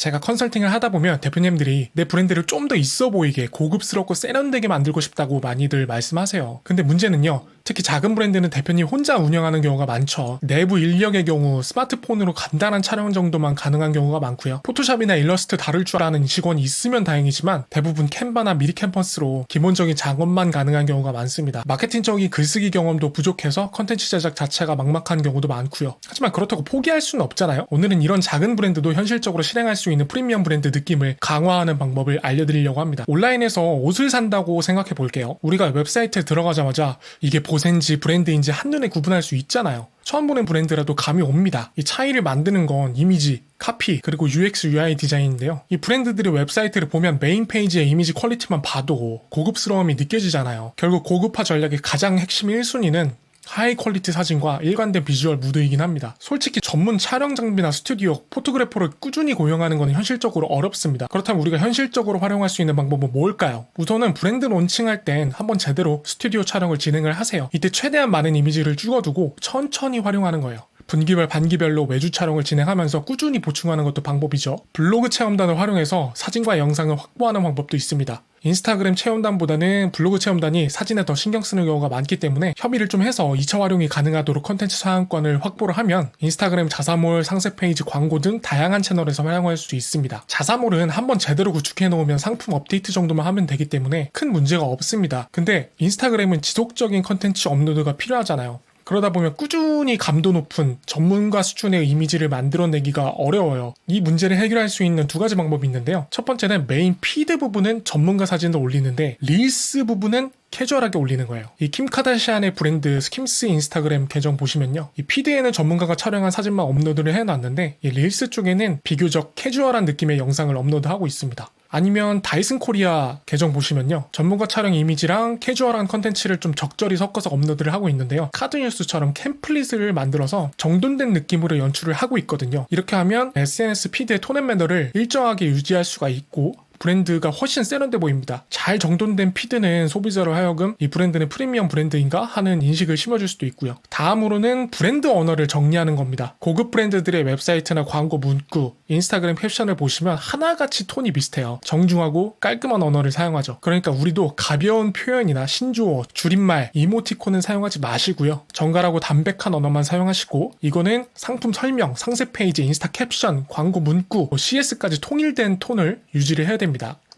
제가 컨설팅을 하다 보면 대표님들이 내 브랜드를 좀 더 있어 보이게 고급스럽고 세련되게 만들고 싶다고 많이들 말씀하세요. 근데 문제는요. 특히 작은 브랜드는 대표님 혼자 운영하는 경우가 많죠. 내부 인력의 경우 스마트폰으로 간단한 촬영 정도만 가능한 경우가 많고요. 포토샵이나 일러스트 다룰 줄 아는 직원이 있으면 다행이지만 대부분 캔바나 미리 캠퍼스로 기본적인 작업만 가능한 경우가 많습니다. 마케팅적인 글쓰기 경험도 부족해서 컨텐츠 제작 자체가 막막한 경우도 많고요. 하지만 그렇다고 포기할 수는 없잖아요. 오늘은 이런 작은 브랜드도 현실적으로 실행할 수 있는 프리미엄 브랜드 느낌을 강화하는 방법을 알려드리려고 합니다. 온라인에서 옷을 산다고 생각해 볼게요. 우리가 웹사이트에 들어가자마자 이게 보센지 브랜드인지 한눈에 구분할 수 있잖아요. 처음 보는 브랜드라도 감이 옵니다. 이 차이를 만드는 건 이미지, 카피, 그리고 UX, UI 디자인인데요. 이 브랜드들의 웹사이트를 보면 메인 페이지의 이미지 퀄리티만 봐도 고급스러움이 느껴지잖아요. 결국 고급화 전략의 가장 핵심 1순위는 하이 퀄리티 사진과 일관된 비주얼 무드이긴 합니다. 솔직히 전문 촬영 장비나 스튜디오, 포토그래퍼를 꾸준히 고용하는 건 현실적으로 어렵습니다. 그렇다면 우리가 현실적으로 활용할 수 있는 방법은 뭘까요? 우선은 브랜드 론칭할 땐 한번 제대로 스튜디오 촬영을 진행을 하세요. 이때 최대한 많은 이미지를 찍어두고 천천히 활용하는 거예요. 분기별, 반기별로 외주 촬영을 진행하면서 꾸준히 보충하는 것도 방법이죠. 블로그 체험단을 활용해서 사진과 영상을 확보하는 방법도 있습니다. 인스타그램 체험단보다는 블로그 체험단이 사진에 더 신경 쓰는 경우가 많기 때문에 협의를 좀 해서 2차 활용이 가능하도록 컨텐츠 사용권을 확보를 하면 인스타그램 자사몰, 상세 페이지, 광고 등 다양한 채널에서 활용할 수 있습니다. 자사몰은 한번 제대로 구축해 놓으면 상품 업데이트 정도만 하면 되기 때문에 큰 문제가 없습니다. 근데 인스타그램은 지속적인 컨텐츠 업로드가 필요하잖아요. 그러다 보면 꾸준히 감도 높은 전문가 수준의 이미지를 만들어내기가 어려워요. 이 문제를 해결할 수 있는 두 가지 방법이 있는데요. 첫 번째는 메인 피드 부분은 전문가 사진을 올리는데 릴스 부분은 캐주얼하게 올리는 거예요. 이 킴 카다시안의 브랜드 스킴스 인스타그램 계정 보시면요. 이 피드에는 전문가가 촬영한 사진만 업로드를 해놨는데 이 릴스 쪽에는 비교적 캐주얼한 느낌의 영상을 업로드하고 있습니다. 아니면 다이슨 코리아 계정 보시면요. 전문가 촬영 이미지랑 캐주얼한 컨텐츠를 좀 적절히 섞어서 업로드를 하고 있는데요. 카드뉴스처럼 캠플릿을 만들어서 정돈된 느낌으로 연출을 하고 있거든요. 이렇게 하면 SNS 피드의 톤앤 매너를 일정하게 유지할 수가 있고 브랜드가 훨씬 세련돼 보입니다. 잘 정돈된 피드는 소비자로 하여금 이 브랜드는 프리미엄 브랜드인가 하는 인식을 심어줄 수도 있고요. 다음으로는 브랜드 언어를 정리하는 겁니다. 고급 브랜드들의 웹사이트나 광고 문구, 인스타그램 캡션을 보시면 하나같이 톤이 비슷해요. 정중하고 깔끔한 언어를 사용하죠. 그러니까 우리도 가벼운 표현이나 신조어, 줄임말, 이모티콘은 사용하지 마시고요. 정갈하고 담백한 언어만 사용하시고 이거는 상품 설명, 상세 페이지, 인스타 캡션, 광고 문구, 뭐 CS까지 통일된 톤을 유지를 해야 됩니다.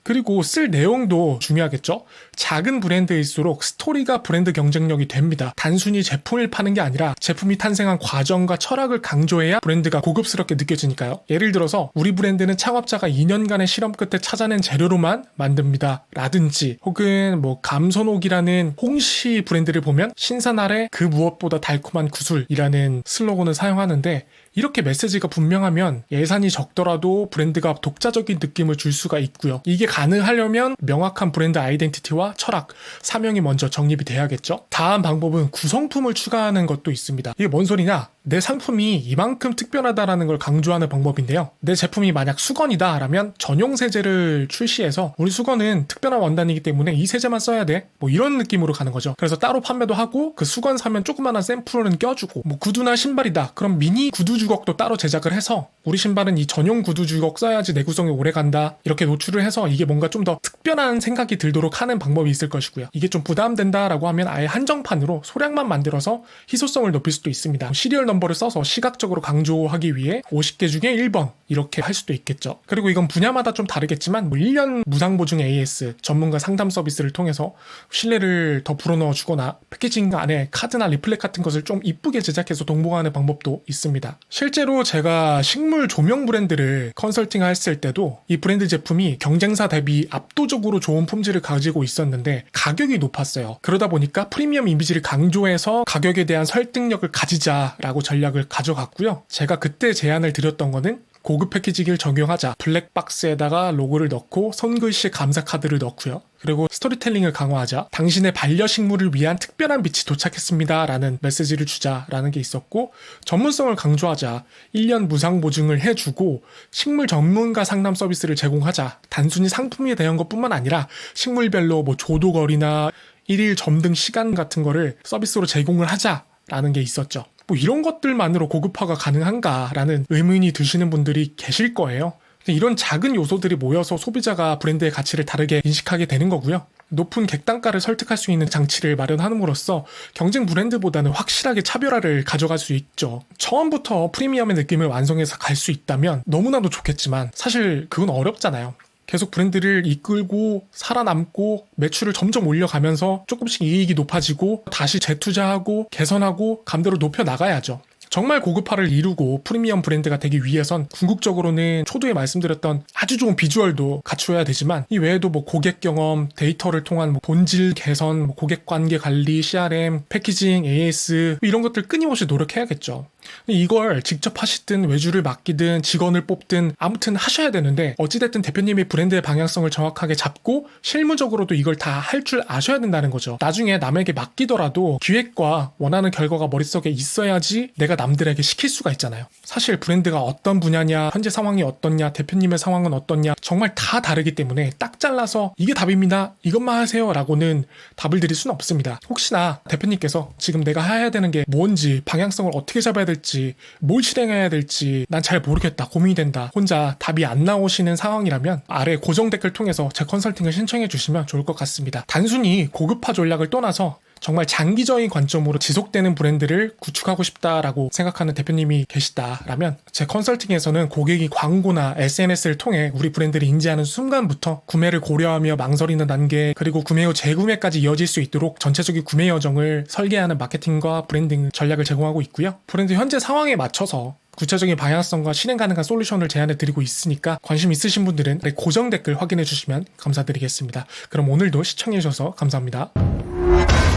그리고 쓸 내용도 중요하겠죠? 작은 브랜드일수록 스토리가 브랜드 경쟁력이 됩니다. 단순히 제품을 파는 게 아니라 제품이 탄생한 과정과 철학을 강조해야 브랜드가 고급스럽게 느껴지니까요. 예를 들어서 우리 브랜드는 창업자가 2년간의 실험 끝에 찾아낸 재료로만 만듭니다. 라든지 혹은 뭐 감선옥이라는 홍시 브랜드를 보면 신선하래 그 무엇보다 달콤한 구슬이라는 슬로건을 사용하는데 이렇게 메시지가 분명하면 예산이 적더라도 브랜드가 독자적인 느낌을 줄 수가 있고요. 이게 가능하려면 명확한 브랜드 아이덴티티와 철학, 사명이 먼저 정립이 돼야겠죠. 다음 방법은 구성품을 추가하는 것도 있습니다. 이게 뭔 소리냐? 내 상품이 이만큼 특별하다라는 걸 강조하는 방법인데요. 내 제품이 만약 수건이다 라면 전용 세제를 출시해서 우리 수건은 특별한 원단이기 때문에 이 세제만 써야 돼. 뭐 이런 느낌으로 가는 거죠. 그래서 따로 판매도 하고 그 수건 사면 조그마한 샘플은 껴주고 뭐 구두나 신발이다. 그럼 미니 구두 주걱도 따로 제작을 해서 우리 신발은 이 전용 구두 주걱 써야지 내구성이 오래 간다. 이렇게 노출을 해서 이게 뭔가 좀 더 특별한 생각이 들도록 하는 방법이 있을 것이고요. 이게 좀 부담된다라고 하면 아예 한정판으로 소량만 만들어서 희소성을 높일 수도 있습니다. 시리얼 넘버를 써서 시각적으로 강조하기 위해 50개 중에 1번 이렇게 할 수도 있겠죠. 그리고 이건 분야마다 좀 다르겠지만 뭐 1년 무상 보증 AS 전문가 상담 서비스를 통해서 신뢰를 더 불어넣어 주거나 패키징 안에 카드나 리플렛 같은 것을 좀 이쁘게 제작해서 동봉하는 방법도 있습니다. 실제로 제가 식물 조명 브랜드를 컨설팅 했을 때도 이 브랜드 제품이 경쟁사 대비 압도적으로 좋은 품질을 가지고 있었는데 가격이 높았어요. 그러다 보니까 프리미엄 이미지를 강조해서 가격에 대한 설득력을 가지자라고 전략을 가져갔고요. 제가 그때 제안을 드렸던 거는 고급 패키징을 적용하자 블랙박스에다가 로고를 넣고 손글씨 감사 카드를 넣고요. 그리고 스토리텔링을 강화하자 당신의 반려식물을 위한 특별한 빛이 도착했습니다 라는 메시지를 주자라는 게 있었고 전문성을 강조하자 1년 무상 보증을 해주고 식물 전문가 상담 서비스를 제공하자 단순히 상품에 대한 것뿐만 아니라 식물별로 뭐 조도거리나 일일 점등 시간 같은 거를 서비스로 제공을 하자라는 게 있었죠. 뭐 이런 것들만으로 고급화가 가능한가라는 의문이 드시는 분들이 계실 거예요. 이런 작은 요소들이 모여서 소비자가 브랜드의 가치를 다르게 인식하게 되는 거고요. 높은 객단가를 설득할 수 있는 장치를 마련함으로써 경쟁 브랜드보다는 확실하게 차별화를 가져갈 수 있죠. 처음부터 프리미엄의 느낌을 완성해서 갈 수 있다면 너무나도 좋겠지만 사실 그건 어렵잖아요. 계속 브랜드를 이끌고 살아남고 매출을 점점 올려가면서 조금씩 이익이 높아지고 다시 재투자하고 개선하고 감대로 높여 나가야죠. 정말 고급화를 이루고 프리미엄 브랜드가 되기 위해선 궁극적으로는 초두에 말씀드렸던 아주 좋은 비주얼도 갖추어야 되지만 이 외에도 뭐 고객 경험, 데이터를 통한 뭐 본질 개선, 뭐 고객 관계 관리, CRM, 패키징, AS 이런 것들 끊임없이 노력해야겠죠. 이걸 직접 하시든 외주를 맡기든 직원을 뽑든 아무튼 하셔야 되는데 어찌됐든 대표님이 브랜드의 방향성을 정확하게 잡고 실무적으로도 이걸 다 할 줄 아셔야 된다는 거죠. 나중에 남에게 맡기더라도 기획과 원하는 결과가 머릿속에 있어야지 내가 남들에게 시킬 수가 있잖아요. 사실 브랜드가 어떤 분야냐, 현재 상황이 어떻냐, 대표님의 상황은 어떻냐 정말 다 다르기 때문에 딱 잘라서 이게 답입니다. 이것만 하세요. 라고는 답을 드릴 수는 없습니다. 혹시나 대표님께서 지금 내가 해야 되는 게 뭔지 방향성을 어떻게 잡아야 될지 뭘 실행해야 될지 난 잘 모르겠다 고민이 된다. 혼자 답이 안 나오시는 상황이라면 아래 고정 댓글 통해서 제 컨설팅을 신청해 주시면 좋을 것 같습니다. 단순히 고급화 전략을 떠나서 정말 장기적인 관점으로 지속되는 브랜드를 구축하고 싶다라고 생각하는 대표님이 계시다라면 제 컨설팅에서는 고객이 광고나 SNS를 통해 우리 브랜드를 인지하는 순간부터 구매를 고려하며 망설이는 단계 그리고 구매 후 재구매까지 이어질 수 있도록 전체적인 구매 여정을 설계하는 마케팅과 브랜딩 전략을 제공하고 있고요. 브랜드 현재 상황에 맞춰서 구체적인 방향성과 실행 가능한 솔루션을 제안해 드리고 있으니까 관심 있으신 분들은 고정 댓글 확인해 주시면 감사드리겠습니다. 그럼 오늘도 시청해 주셔서 감사합니다.